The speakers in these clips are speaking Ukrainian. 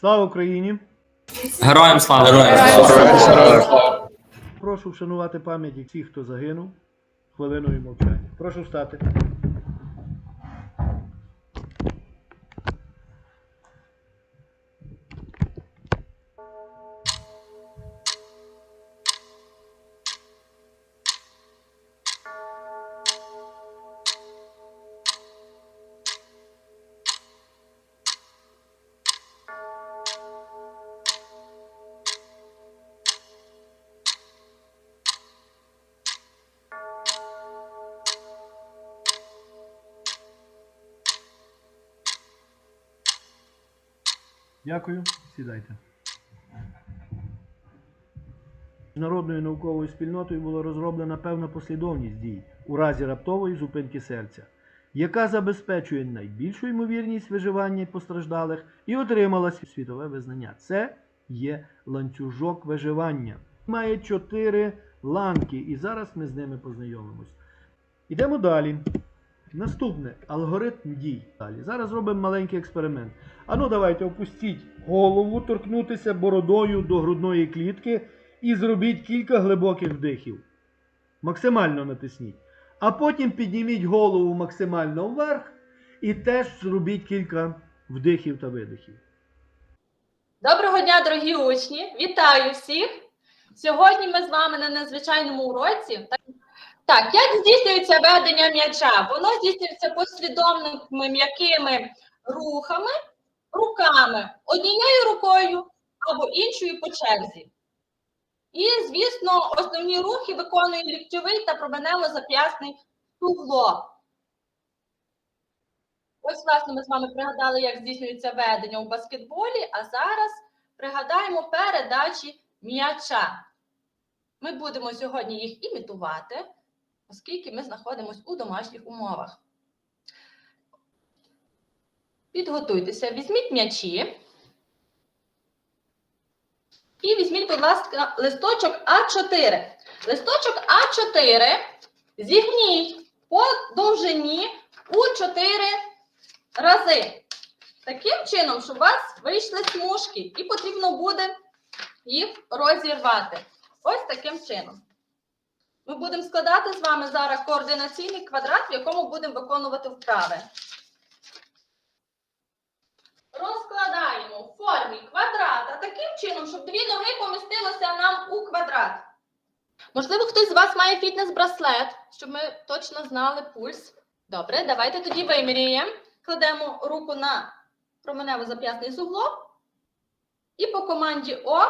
Слава Україні! Героям слава! Героям слава! Прошу вшанувати пам'яті всіх, хто загинув, хвилиною мовчання. Прошу встати. Дякую. Сідайте. Міжнародною науковою спільнотою була розроблена певна послідовність дій у разі раптової зупинки серця, яка забезпечує найбільшу ймовірність виживання постраждалих і отримала світове визнання. Це є ланцюжок виживання. Має чотири ланки, і зараз ми з ними познайомимось. Ідемо далі. Наступне алгоритм дій. Далі. Зараз робимо маленький експеримент. Ану, давайте опустіть голову, торкнутися бородою до грудної клітки і зробіть кілька глибоких вдихів. Максимально натисніть. А потім підніміть голову максимально вверх і теж зробіть кілька вдихів та видихів. Доброго дня, дорогі учні! Вітаю всіх! Сьогодні ми з вами на надзвичайному уроці. Так, як здійснюється ведення м'яча? Воно здійснюється послідовними м'якими рухами, руками, однією рукою або іншою по черзі. І, звісно, основні рухи виконує ліктьовий та променево-зап'ясний суглоб. Ось, власне, ми з вами пригадали, як здійснюється ведення у баскетболі, а зараз пригадаємо передачі м'яча. Ми будемо сьогодні їх імітувати, оскільки ми знаходимося у домашніх умовах. Підготуйтеся, візьміть м'ячі. І візьміть, будь ласка, листочок А4. Листочок А4 зігніть по довжині у 4 рази. Таким чином, щоб у вас вийшли смужки, і потрібно буде їх розірвати. Ось таким чином. Ми будемо складати з вами зараз координаційний квадрат, в якому будемо виконувати вправи. Розкладаємо в формі квадрата таким чином, щоб дві ноги помістилися нам у квадрат. Можливо, хтось з вас має фітнес-браслет, щоб ми точно знали пульс. Добре, давайте тоді виміряємо. Кладемо руку на променево-зап'ясний суглоб. І по команді О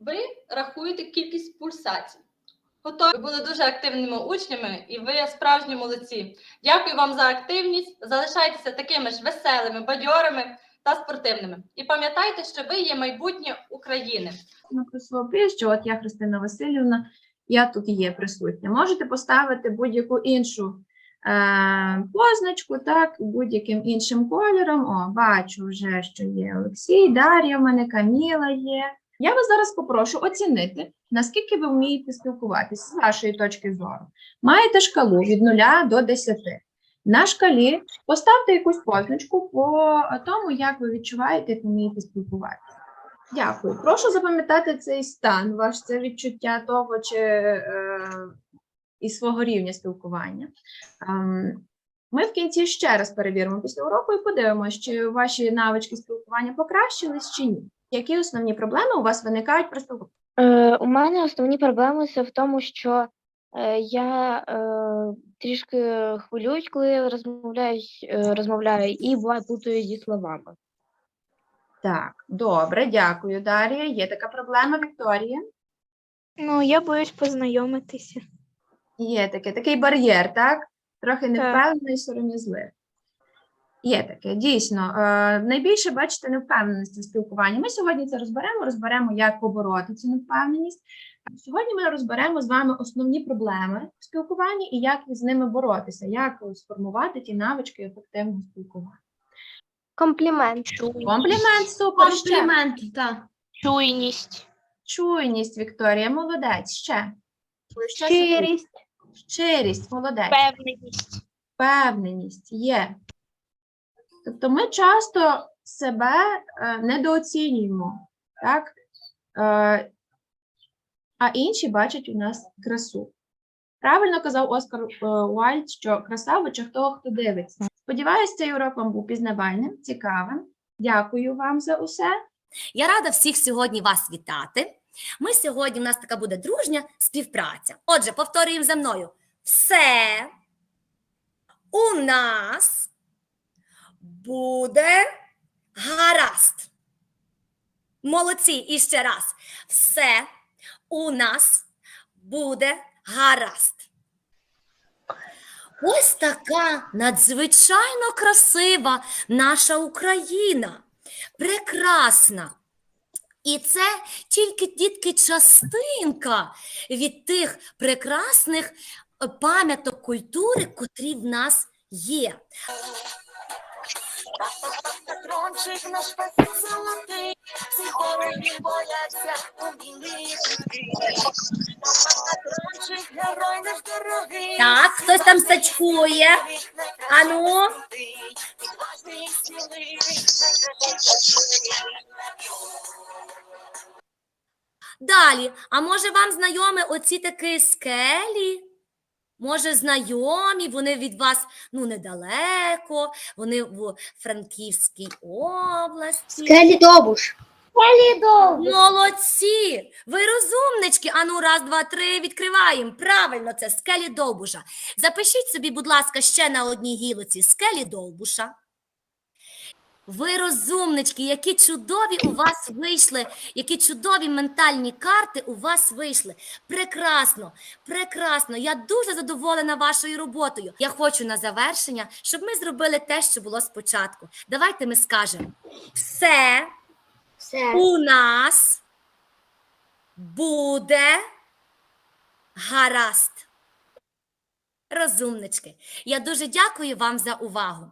ви рахуєте кількість пульсацій. Готові були дуже активними учнями, і ви справжні молодці. Дякую вам за активність. Залишайтеся такими ж веселими, бадьорими та спортивними. І пам'ятайте, що ви є майбутнє України. написала що от я Христина Васильівна, я тут є присутня. Можете поставити будь-яку іншу е, позначку, так, будь-яким іншим кольором. О, бачу вже, що є Олексій, Дар'я в мене, Каміла є. Я вас зараз попрошу оцінити, наскільки ви вмієте спілкуватися з вашої точки зору. Маєте шкалу від 0 до 10. На шкалі поставте якусь позначку по тому, як ви відчуваєте, як вмієте спілкуватися. Дякую. Прошу запам'ятати цей стан, ваш це відчуття того чи е, і свого рівня спілкування. Ем, ми в кінці ще раз перевіримо після уроку і подивимося, чи ваші навички спілкування покращились чи ні. Які основні проблеми у вас виникають при спілкуванні? Е, у мене основні проблеми це в тому, що е, я е, трішки хвилююсь, коли я розмовляю, е, розмовляю і буває плутаю зі словами. Так, добре, дякую, Дар'я. Є така проблема, Вікторія? Ну, я боюсь познайомитися. Є таке, такий бар'єр, так? Трохи Так. невпевнений, сором'язливий. Є таке, дійсно. Е, найбільше бачите невпевненості в спілкуванні. Ми сьогодні це розберемо, розберемо, як побороти цю невпевненість. Сьогодні ми розберемо з вами основні проблеми в спілкуванні і як з ними боротися, як сформувати ті навички ефективного спілкування. Комплімент. Комплімент, супер. Ще. Комплімент, так. Чуйність. Чуйність, Вікторія, молодець. Ще. Ще. Щирість. Щирість, молодець. Певненість. Впевненість є. Тобто ми часто себе е, недооцінюємо, так? Е, а інші бачать у нас красу. Правильно казав Оскар е, Уальд, що краса в очах того, хто дивиться. Сподіваюсь, цей урок вам був пізнавальним, цікавим. Дякую вам за усе. Я рада всіх сьогодні вас вітати. Ми сьогодні, у нас така буде дружня співпраця. Отже, повторюємо за мною. Все у нас буде гаразд. Молодці, і ще раз. Все у нас буде гаразд. Ось така надзвичайно красива наша Україна. Прекрасна. І це тільки дітки частинка від тих прекрасних пам'яток культури, котрі в нас є. Патрончик наш пацан золотий, всі хворі бояться у білий Патрончик, герой наш дорогий. Так, хтось там сачкує. Ану. Далі, а може вам знайомі оці такі скелі? Може, знайомі, вони від вас ну недалеко, вони в Франківській області. Скелідобуш. Молодці! Ви розумнички. Ану, раз, два, три, відкриваємо. Правильно, це скелі довбуша. Запишіть собі, будь ласка, ще на одній гілоці скелі довбуша. Ви розумнички, які чудові у вас вийшли, які чудові ментальні карти у вас вийшли. Прекрасно, прекрасно. Я дуже задоволена вашою роботою. Я хочу на завершення, щоб ми зробили те, що було спочатку. Давайте ми скажемо все. Все. У нас буде гаразд. Розумнички, я дуже дякую вам за увагу.